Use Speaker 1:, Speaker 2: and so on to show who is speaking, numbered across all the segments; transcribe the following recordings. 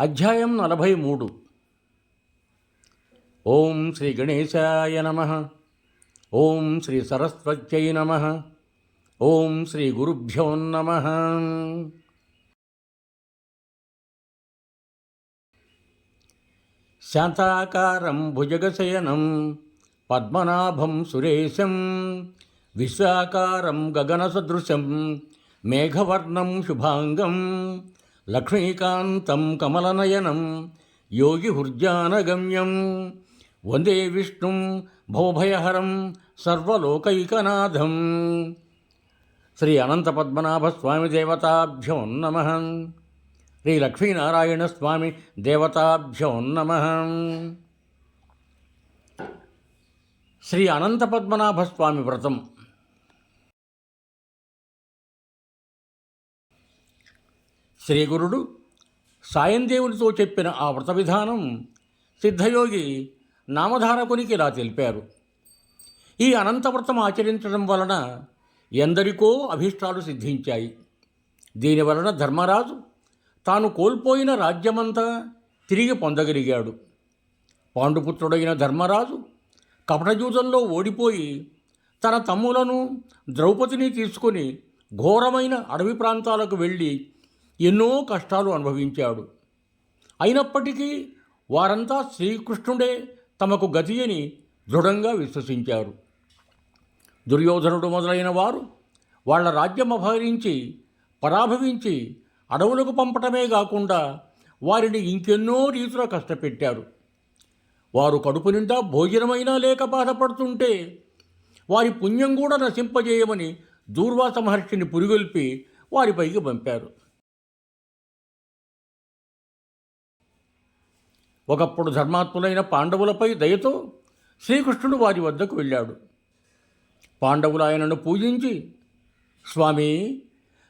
Speaker 1: అధ్యాయం నలభై మూడు. ఓం శ్రీ గణేశాయ నమ. ఓం శ్రీ సరస్వత్యై నమ. ఓం శ్రీ గురుభ్యో నమ. శాంతాకారం భుజగశయనం పద్మనాభం సురేశం విశ్వాకారం గగనసదృశం మేఘవర్ణం శుభాంగం లక్ష్మీకాంతం కమలనయనం యోగిహుర్జానగమ్యం వందే విష్ణుం భవభయహరం సర్వలోకైకనాథం శ్రీ అనంత పద్మనాభ స్వామి దేవతాభ్యో నమ శ్రీ లక్ష్మీనారాయణ స్వామి దేవతాభ్యో నమ శ్రీ అనంత పద్మనాభ స్వామి వ్రతం శ్రీగురుడు సాయందేవునితో చెప్పిన ఆ వ్రత విధానం సిద్ధయోగి నామధారకునికి ఇలా తెలిపారు. ఈ అనంతవ్రతం ఆచరించడం వలన ఎందరికో అభీష్టాలు సిద్ధించాయి. దీనివలన ధర్మరాజు తాను కోల్పోయిన రాజ్యమంతా తిరిగి పొందగలిగాడు. పాండుపుత్రుడైన ధర్మరాజు కపటజూతంలో ఓడిపోయి తన తమ్ములను ద్రౌపదిని తీసుకొని ఘోరమైన అడవి ప్రాంతాలకు వెళ్ళి ఎన్నో కష్టాలు అనుభవించాడు. అయినప్పటికీ వారంతా శ్రీకృష్ణుడే తమకు గతి అని దృఢంగా విశ్వసించారు. దుర్యోధనుడు మొదలైన వారు వాళ్ళ రాజ్యం అపహరించి పరాభవించి అడవులకు పంపటమే కాకుండా వారిని ఇంకెన్నో రీతిలో కష్టపెట్టారు. వారు కడుపు నిండా భోజనమైనా లేక బాధపడుతుంటే వారి పుణ్యం కూడా నశింపజేయమని దూర్వాస మహర్షిని పురిగొల్పి వారిపైకి పంపారు. ఒకప్పుడు ధర్మాత్ములైన పాండవులపై దయతో శ్రీకృష్ణుడు వారి వద్దకు వెళ్ళాడు. పాండవులు ఆయనను పూజించి స్వామి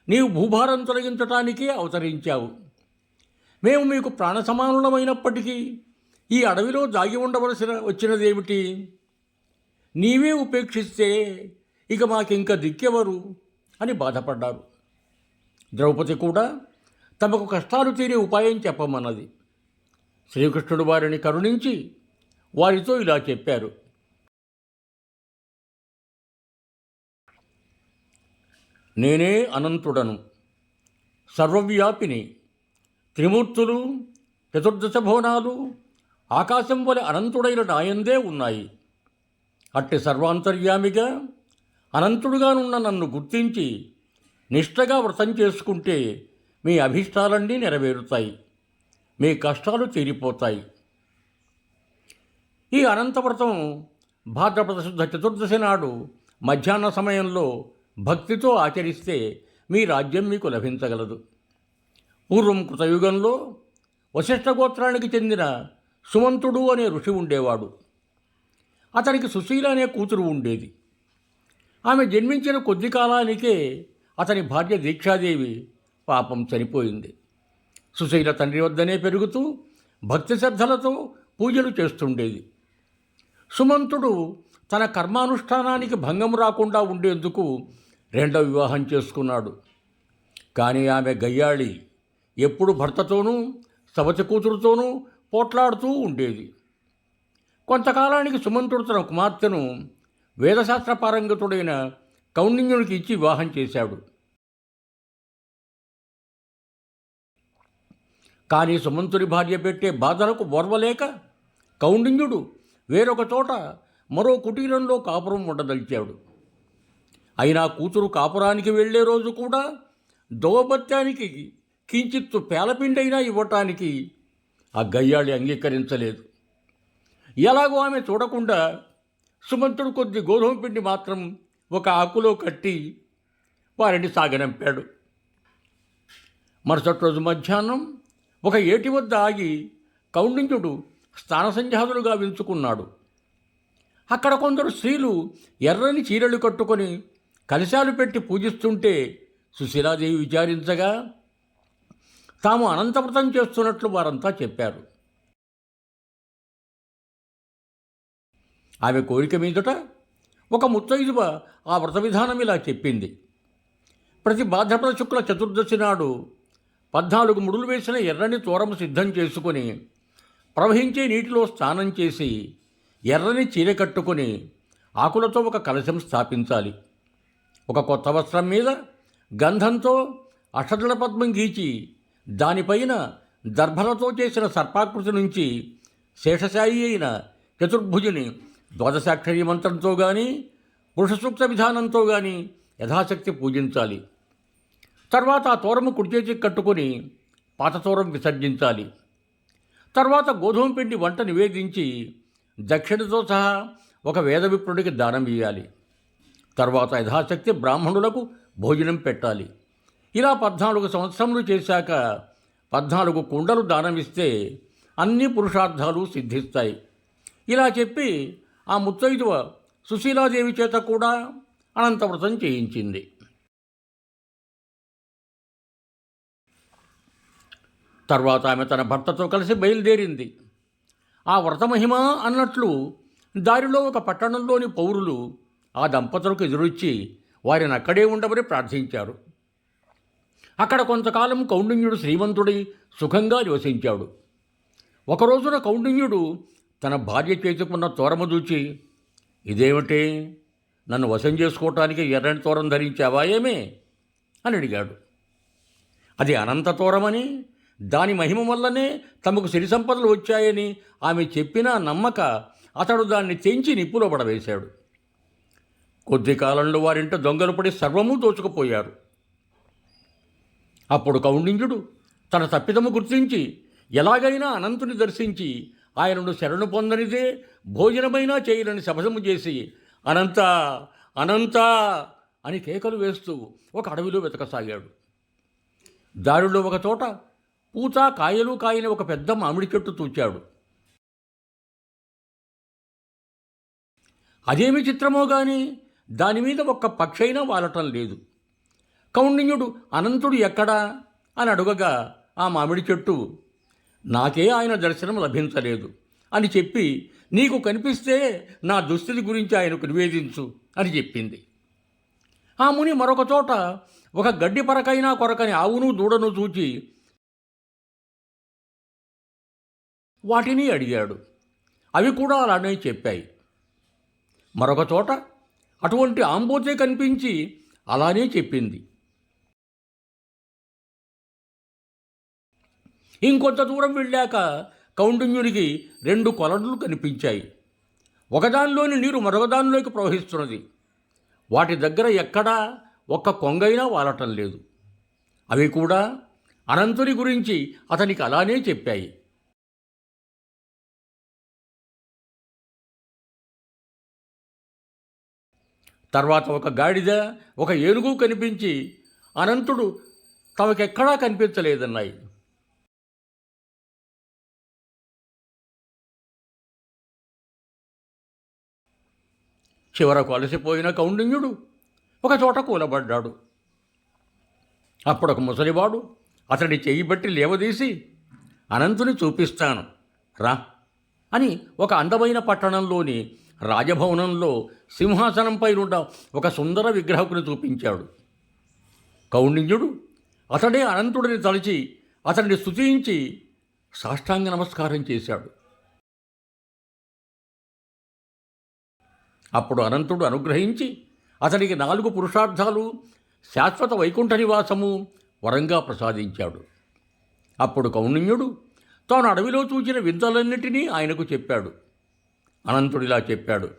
Speaker 1: నీవు భూభారం తొలగించటానికే అవతరించావు. మేము మీకు ప్రాణసమానులమైనప్పటికీ ఈ అడవిలో దాగి ఉండవలసిన వచ్చినదేమిటి? నీవే ఉపేక్షిస్తే ఇక మాకింక దిక్కెవరు అని బాధపడ్డారు ద్రౌపది కూడా తమకు కష్టాలు తీరే ఉపాయం చెప్పమన్నది. శ్రీకృష్ణుడు వారిని కరుణించి వారితో ఇలా చెప్పారు. నేనే అనంతుడను సర్వవ్యాపిని త్రిమూర్తులు చతుర్దశ భువనాలు ఆకాశం వలె అనంతుడైన నాయందే ఉన్నాయి. అట్టి సర్వాంతర్యామిగా అనంతుడుగానున్న నన్ను గుర్తించి నిష్టగా వ్రతం చేసుకుంటే మీ అభిష్టాలన్నీ నెరవేరుతాయి. మీ కష్టాలు తీరిపోతాయి. ఈ అనంతవ్రతం భాద్రపద శుద్ధ చతుర్దశి నాడు మధ్యాహ్న సమయంలో భక్తితో ఆచరిస్తే మీ రాజ్యం మీకు లభించగలదు. పూర్వం కృతయుగంలో వశిష్ఠ గోత్రానికి చెందిన సుమంతుడు అనే ఋషి ఉండేవాడు. అతనికి సుశీల అనే కూతురు ఉండేది. ఆమె జన్మించిన కొద్ది కాలానికే అతని భార్య దీక్షాదేవి పాపం చనిపోయింది. సుశైల తండ్రి వద్దనే పెరుగుతూ భక్తి శ్రద్ధలతో పూజలు చేస్తుండేది. సుమంతుడు తన కర్మానుష్ఠానానికి భంగం రాకుండా ఉండేందుకు రెండవ వివాహం చేసుకున్నాడు. కానీ ఆమె గయ్యాళి ఎప్పుడు భర్తతోనూ సవతి కూతురుతోనూ పోట్లాడుతూ ఉండేది. కొంతకాలానికి సుమంతుడు తన కుమార్తెను వేదశాస్త్ర పారంగతుడైన కౌండిన్యునికి ఇచ్చి వివాహం చేశాడు. కానీ సుమంతుడి భార్య పెట్టే బాధలకు బోర్వలేక కౌండిన్యుడు వేరొక చోట మరో కుటీరంలో కాపురం ఉండదలిచాడు. అయినా కూతురు కాపురానికి వెళ్ళే రోజు కూడా దోవబత్యానికి కించిత్తు పేలపిండైనా ఇవ్వటానికి ఆ గయ్యాళి అంగీకరించలేదు. ఎలాగో ఆమె చూడకుండా సుమంతుడు కొద్ది గోధుమ పిండి మాత్రం ఒక ఆకులో కట్టి వారిని సాగనంపాడు. మరుసటి రోజు మధ్యాహ్నం ఒక ఏటి వద్ద ఆగి కౌండిన్యుడు స్థానసంధ్యాదులుగా విలుచుకున్నాడు అక్కడ కొందరు స్త్రీలు ఎర్రని చీరలు కట్టుకొని కలశాలు పెట్టి పూజిస్తుంటే సుశీలాదేవి విచారించగా తాము అనంతవ్రతం చేస్తున్నట్లు వారంతా చెప్పారు. ఆమె కోరిక మీదట ఒక ముత్తైదువ ఆ వ్రత విధానం ఇలా చెప్పింది. ప్రతి భాద్రపద శుక్ల చతుర్దశి నాడు పద్నాలుగు ముడులు వేసిన ఎర్రని తోరము సిద్ధం చేసుకొని ప్రవహించే నీటిలో స్నానం చేసి ఎర్రని చీర కట్టుకొని ఆకులతో ఒక కలశం స్థాపించాలి. ఒక కొత్త వస్త్రం మీద గంధంతో అషదళ పద్మం గీచి దానిపైన దర్భలతో చేసిన సర్పాకృతి నుంచి శేషశాయి అయిన చతుర్భుజుని ద్వాదశాక్షరి మంత్రంతో కానీ పురుషసూక్త విధానంతో కానీ యథాశక్తి పూజించాలి. తర్వాత ఆ తోరము కుడిచేతికి కట్టుకొని పాత తోరం విసర్జించాలి. తర్వాత గోధుమ పిండి వంట నివేదించి దక్షిణతో సహా ఒక వేద విప్రుడికి దానం ఇవ్వాలి తర్వాత యథాశక్తి బ్రాహ్మణులకు భోజనం పెట్టాలి. ఇలా పద్నాలుగు సంవత్సరములు చేశాక పద్నాలుగు కుండలు దానమిస్తే అన్ని పురుషార్థాలు సిద్ధిస్తాయి. ఇలా చెప్పి ఆ ముత్తైదువ సుశీలాదేవి చేత కూడా అనంతవ్రతం చేయించింది. తర్వాత ఆమె తన భర్తతో కలిసి బయలుదేరింది. ఆ వ్రతమహిమ అన్నట్లు దారిలో ఒక పట్టణంలోని పౌరులు ఆ దంపతులకు ఎదురొచ్చి వారిని అక్కడే ఉండమని ప్రార్థించారు. అక్కడ కొంతకాలం కౌండిన్యుడు శ్రీమంతుడై సుఖంగా నివసించాడు. ఒక రోజున కౌండిన్యుడు తన భార్య చేతుకున్న తోరము దూచి ఇదేమిటి? నన్ను వశం చేసుకోవటానికి ఎర్రని తోరం ధరించావా ఏమే? అని అడిగాడు. అది అనంత తోరమని దాని మహిమ వల్లనే తమకు సిరి సంపదలు వచ్చాయని ఆమె చెప్పినా నమ్మక అతడు దాన్ని తెంచి నిప్పులో పడవేశాడు. కొద్ది కాలంలో వారింట దొంగలు పడి సర్వము దోచుకుపోయారు. అప్పుడు కౌండింజుడు తన తప్పిదము గుర్తించి ఎలాగైనా అనంతుని దర్శించి ఆయనను శరణు పొందనిదే భోజనమైనా చేయనని శపథము చేసి అనంత అనంత అని కేకలు వేస్తూ ఒక అడవిలో వెతకసాగాడు. దారిలో ఒక చోట పూత కాయలు కాయని ఒక పెద్ద మామిడి చెట్టు తూచాడు. అదేమి చిత్రమో గాని దాని మీద ఒక్క పక్షైనా వాలటం లేదు. కౌండిన్యుడు అనంతుడు ఎక్కడా అని అడుగగా ఆ మామిడి చెట్టు నాకే ఆయన దర్శనం లభించలేదు అని చెప్పి నీకు కనిపిస్తే నా దుస్థితి గురించి ఆయనకు నివేదించు అని చెప్పింది. ఆ ముని మరొక చోట ఒక గడ్డి పరకైనా కొరకని ఆవును దూడను చూచి వాటిని అడిగాడు. అవి కూడా అలానే చెప్పాయి. మరొక చోట అటువంటి ఆంబోతే కనిపించి అలానే చెప్పింది. ఇంకొంత దూరం వెళ్ళాక కౌండిన్యునికి రెండు కొలనులు కనిపించాయి. ఒకదానిలోని నీరు మరొకదానిలోకి ప్రవహిస్తున్నది. వాటి దగ్గర ఎక్కడా ఒక్క కొంగైనా వాలటం లేదు. అవి కూడా అనంతుని గురించి అతనికి అలానే చెప్పాయి. తర్వాత ఒక గాడిద ఒక ఏనుగు కనిపించి అనంతుడు తమకెక్కడా కనిపించలేదన్నాయి. చివరకు అలసిపోయిన కౌండిన్యుడు ఒక చోట కూలబడ్డాడు. అప్పుడొక ముసలివాడు అతడి చెయ్యి బట్టి లేవదీసి అనంతుని చూపిస్తాను రా అని ఒక అందమైన పట్టణంలోని రాజభవనంలో సింహాసనంపై ఉన్న ఒక సుందర విగ్రహకుని చూపించాడు. కౌండిన్యుడు అతడే అనంతుడిని తలచి అతడిని స్థుతించి సాష్టాంగ నమస్కారం చేశాడు. అప్పుడు అనంతుడు అనుగ్రహించి అతనికి నాలుగు పురుషార్థాలు శాశ్వత వైకుంఠ నివాసము వరంగా ప్రసాదించాడు. అప్పుడు కౌండిన్యుడు తాను అడవిలో చూచిన వింతలన్నిటినీ ఆయనకు చెప్పాడు. అనంతుడిలా చెప్పాడు.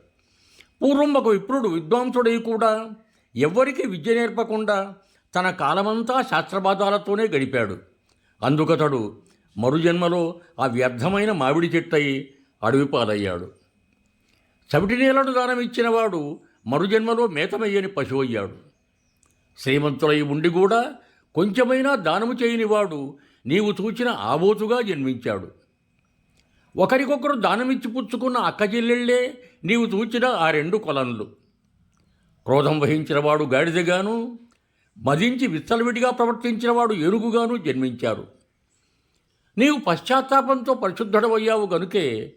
Speaker 1: పూర్వం ఒక విప్రుడు విద్వాంసుడై కూడా ఎవ్వరికి విద్య నేర్పకుండా తన కాలమంతా శాస్త్రబాధాలతోనే గడిపాడు. అందుకతడు మరుజన్మలో ఆ వ్యర్థమైన మామిడి చెట్టయి అడవి పాలయ్యాడు చవిటి దానం దానమిచ్చినవాడు మరుజన్మలో మేతమయ్యని పశువయ్యాడు శ్రీమంతులై ఉండి కూడా కొంచెమైనా దానము చేయనివాడు నీవు చూచిన ఆబోతుగా జన్మించాడు. ఒకరికొకరు దానమిచ్చి పుచ్చుకున్న అక్కజెల్లెళ్ళే నీవు చూచిన ఆ రెండు కొలన్లు. క్రోధం వహించినవాడు గాడిదగాను మదించి విచ్చలవిడిగా ప్రవర్తించినవాడు ఏనుగుగాను జన్మించారు. నీవు పశ్చాత్తాపంతో పరిశుద్ధుడవయ్యావు గనుకే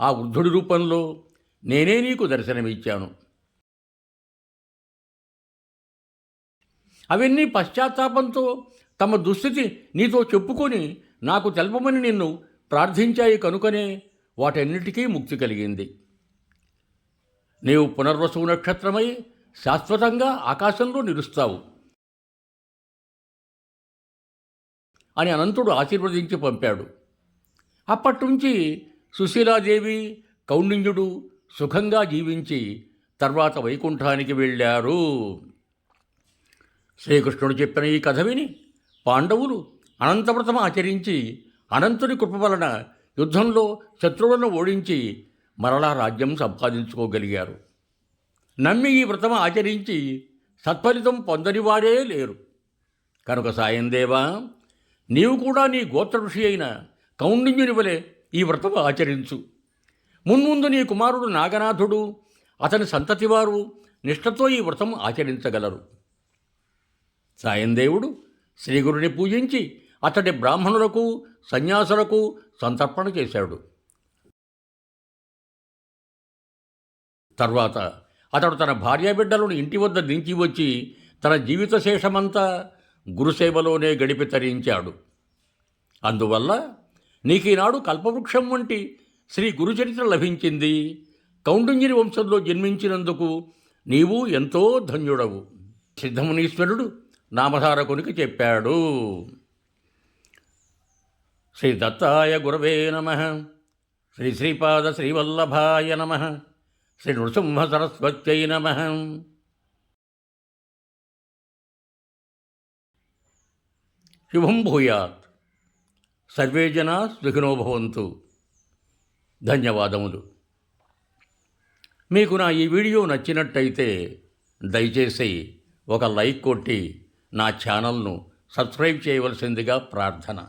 Speaker 1: ఆ వృద్ధుడి రూపంలో నేనే నీకు దర్శనమిచ్చాను. అవన్నీ పశ్చాత్తాపంతో తమ దుస్థితి నీతో చెప్పుకొని నాకు తెలపమని నిన్ను ప్రార్థించాయి కనుకనే వాటన్నిటికీ ముక్తి కలిగింది. నీవు పునర్వసు నక్షత్రమై శాశ్వతంగా ఆకాశంలో నిలుస్తావు. అని అనంతుడు ఆశీర్వదించి పంపాడు. అప్పట్నుంచి సుశీలాదేవి కౌండిన్యుడు సుఖంగా జీవించి తర్వాత వైకుంఠానికి వెళ్ళారు. శ్రీకృష్ణుడు చెప్పిన ఈ కథ విని పాండవులు అనంతవ్రతం ఆచరించి అనంతుని కృప వలన యుద్ధంలో శత్రువులను ఓడించి మరలా రాజ్యం సంపాదించుకోగలిగారు. నమ్మి ఈ వ్రతం ఆచరించి సత్ఫలితం పొందని వారే లేరు. కనుక సాయందేవా నీవు కూడా నీ గోత్ర ఋషి అయిన కౌండిన్యుని వలె ఈ వ్రతం ఆచరించు. మున్ముందు నీ కుమారుడు నాగనాథుడు అతని సంతతివారు నిష్ఠతో ఈ వ్రతం ఆచరించగలరు. సాయందేవుడు శ్రీగురుని పూజించి అతడి బ్రాహ్మణులకు సన్యాసులకు సంతర్పణ చేశాడు. తర్వాత అతడు తన భార్యాబిడ్డలను ఇంటి వద్ద దించి వచ్చి తన జీవిత శేషమంతా గురుసేవలోనే గడిపి తరించాడు. అందువల్ల నీకు ఈనాడు కల్పవృక్షం వంటి శ్రీ గురుచరిత్ర లభించింది. కౌండుంజిని వంశంలో జన్మించినందుకు నీవు ఎంతో ధన్యుడవు. సిద్ధమునీశ్వరుడు నామధారకునికి చెప్పాడు. శ్రీ దత్తాయ గురవే నమ. శ్రీ శ్రీపాద శ్రీవల్లభాయ నమ. శ్రీ నృసింహ సరస్వత్యై నమ. శుభం భూయాత్. సర్వే జనా సుఖినో భవంతు. ధన్యవాదములు. మీకు నా ఈ వీడియో నచ్చినట్టయితే దయచేసి ఒక లైక్ కొట్టి నా ఛానల్ను సబ్స్క్రైబ్ చేయవలసిందిగా ప్రార్థన.